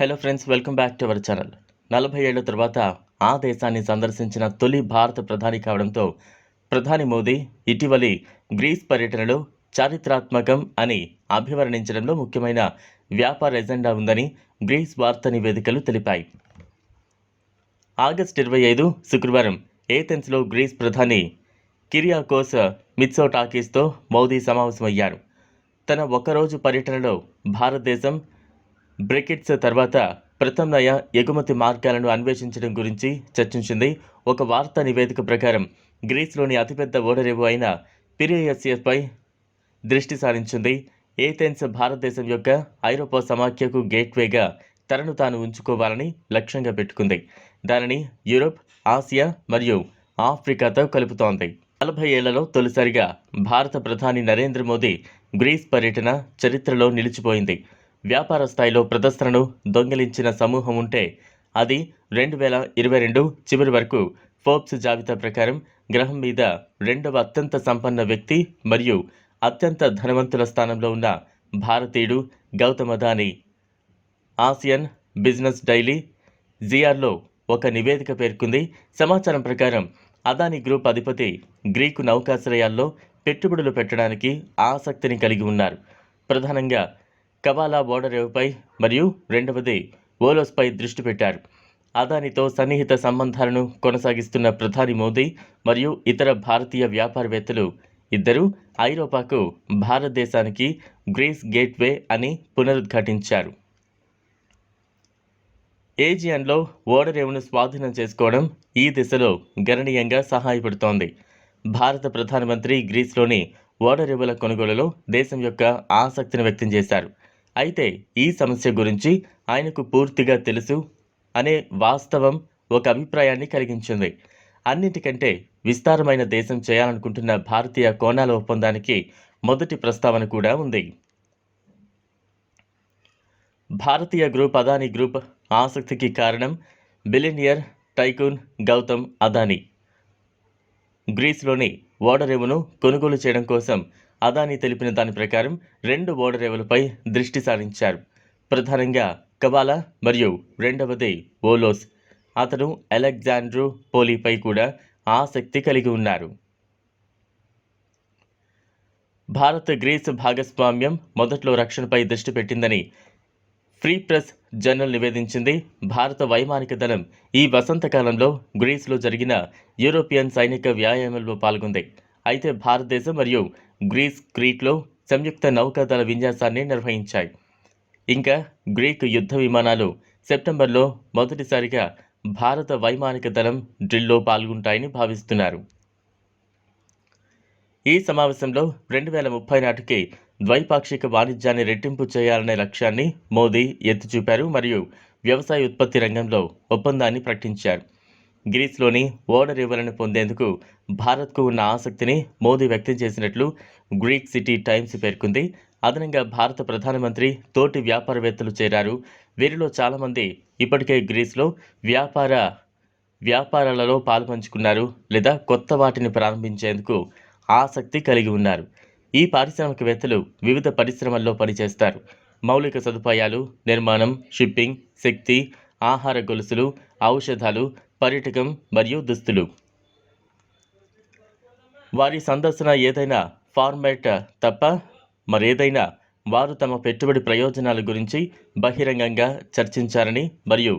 Hello friends welcome back to our channel నలభై ఏళ్ళ తర్వాత ఆ దేశాన్ని సందర్శించిన తొలి భారత ప్రధాని కావడంతో ప్రధాని మోదీ ఇటీవలి గ్రీస్ పర్యటనలో చారిత్రాత్మకం అని అభివర్ణించడంలో ముఖ్యమైన వ్యాపార ఎజెండా ఉందని గ్రీస్ వార్తా నివేదికలు తెలిపాయి. ఆగస్టు ఇరవై ఐదు శుక్రవారం ఏథెన్స్లో గ్రీస్ ప్రధాని కిరియాకోస్ మిత్సోటాకీస్తో మోదీ సమావేశమయ్యారు. తన ఒకరోజు పర్యటనలో భారతదేశం బ్రెకిట్స్ తర్వాత ప్రత్యామ్నాయ ఎగుమతి మార్గాలను అన్వేషించడం గురించి చర్చించింది. ఒక వార్తా నివేదిక ప్రకారం గ్రీస్లోని అతిపెద్ద ఓడరేవు అయిన పిరియస్ఎస్పై దృష్టి సారించింది. ఏథెన్స్ భారతదేశం యొక్క ఐరోపా సమాఖ్యకు గేట్వేగా తనను తాను ఉంచుకోవాలని లక్ష్యంగా పెట్టుకుంది. దానిని యూరోప్ ఆసియా మరియు ఆఫ్రికాతో కలుపుతోంది. నలభై ఏళ్ళలో తొలిసారిగా భారత ప్రధాని నరేంద్ర మోదీ గ్రీస్ పర్యటన చరిత్రలో నిలిచిపోయింది. వ్యాపార స్థాయిలో ప్రదర్శనను దొంగిలించిన సమూహం ఉంటే అది రెండు వేల ఇరవై రెండు చివరి వరకు ఫోర్బ్స్ జాబితా ప్రకారం గ్రహం మీద రెండవ అత్యంత సంపన్న వ్యక్తి మరియు అత్యంత ధనవంతుల స్థానంలో ఉన్న భారతీయుడు Gautam Adani. Asian business daily జిఆర్లో ఒక నివేదిక పేర్కొంది. సమాచారం ప్రకారం అదానీ గ్రూప్ అధిపతి గ్రీకు నౌకాశ్రయాల్లో పెట్టుబడులు పెట్టడానికి ఆసక్తిని కలిగి ఉన్నారు. ప్రధానంగా కవాలా ఓడరేవుపై మరియు రెండవది ఓలోస్పై దృష్టి పెట్టారు. అదానితో సన్నిహిత సంబంధాలను కొనసాగిస్తున్న ప్రధాని మోదీ మరియు ఇతర భారతీయ వ్యాపారవేత్తలు ఇద్దరు ఐరోపాకు భారతదేశానికి గ్రీస్ గేట్వే అని పునరుద్ఘాటించారు. ఏజియన్లో ఓడరేవును స్వాధీనం చేసుకోవడం ఈ దిశలో గణనీయంగా సహాయపడుతోంది. భారత ప్రధానమంత్రి గ్రీస్లోని ఓడరేవుల కొనుగోలులో దేశం యొక్క ఆసక్తిని వ్యక్తం చేశారు. అయితే ఈ సమస్య గురించి ఆయనకు పూర్తిగా తెలుసు అనే వాస్తవం ఒక అభిప్రాయాన్ని కలిగించింది. అన్నిటికంటే విస్తారమైన దేశం చేయాలనుకుంటున్న భారతీయ కోణాల ఒప్పందానికి మొదటి ప్రస్తావన కూడా ఉంది. భారతీయ గ్రూప్ అదానీ గ్రూప్ ఆసక్తికి కారణం బిలినియర్ టైకూన్ గౌతమ్ అదానీ. గ్రీస్లోని ఓడరేవును కొనుగోలు చేయడం కోసం అదానీ తెలిపిన దాని ప్రకారం రెండు ఓడరేవులపై దృష్టి సారించారు. ప్రధానంగా కబాలా మరియు రెండవది ఓలోస్. అతను అలెగ్జాండ్రూ పోలీపై కూడా ఆసక్తి కలిగి ఉన్నారు. భారత్ గ్రీస్ భాగస్వామ్యం మొదట్లో రక్షణపై దృష్టి పెట్టిందని ఫ్రీ ప్రెస్ జర్నల్ నివేదించింది. భారత వైమానిక దళం ఈ వసంతకాలంలో గ్రీస్లో జరిగిన యూరోపియన్ సైనిక వ్యాయామంలో పాల్గొంది. అయితే భారతదేశం మరియు గ్రీస్ క్రీట్లో సంయుక్త నౌకాదళ విన్యాసాన్ని నిర్వహించాయి. ఇంకా గ్రీక్ యుద్ధ విమానాలు సెప్టెంబర్లో మొదటిసారిగా భారత వైమానిక దళం డ్రిల్లో పాల్గొంటాయని భావిస్తున్నారు. ఈ సమావేశంలో రెండు వేల ముప్పై నాటికి ద్వైపాక్షిక వాణిజ్యాన్ని రెట్టింపు చేయాలనే లక్ష్యాన్ని మోదీ ఎత్తిచూపారు మరియు వ్యవసాయ ఉత్పత్తి రంగంలో ఒప్పందాన్ని ప్రకటించారు. గ్రీస్లోని ఓడరేవులను పొందేందుకు భారత్కు ఉన్న ఆసక్తిని మోదీ వ్యక్తం చేసినట్లు గ్రీక్ సిటీ టైమ్స్ పేర్కొంది. అదనంగా భారత ప్రధానమంత్రి తోటి వ్యాపారవేత్తలు చేరారు. వీరిలో చాలామంది ఇప్పటికే గ్రీస్లో వ్యాపార వ్యాపారాలలో పాల్పంచుకున్నారు లేదా కొత్త వాటిని ప్రారంభించేందుకు ఆసక్తి కలిగి ఉన్నారు. ఈ పారిశ్రామికవేత్తలు వివిధ పరిశ్రమల్లో పనిచేస్తారు. మౌలిక సదుపాయాలు నిర్మాణం షిప్పింగ్ శక్తి ఆహార గొలుసులు ఔషధాలు పర్యటకం మరియు దుస్తులు. వారి సందర్శన ఏదైనా ఫార్మాట్ తప్ప మరేదైనా వారు తమ పెట్టుబడి ప్రయోజనాల గురించి బహిరంగంగా చర్చించారని మరియు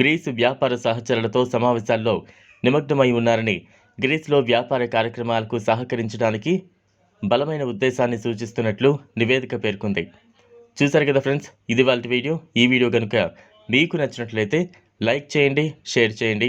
గ్రీసు వ్యాపార సహచరులతో సమావేశాల్లో నిమగ్నమై ఉన్నారని గ్రీస్లో వ్యాపార కార్యక్రమాలకు సహకరించడానికి బలమైన ఉద్దేశాన్ని సూచిస్తున్నట్లు నివేదిక పేర్కొంది. చూశారు కదా ఫ్రెండ్స్ ఇది వాళ్ళ వీడియో. ఈ వీడియో కనుక మీకు నచ్చినట్లయితే లైక్ చేయండి షేర్ చేయండి.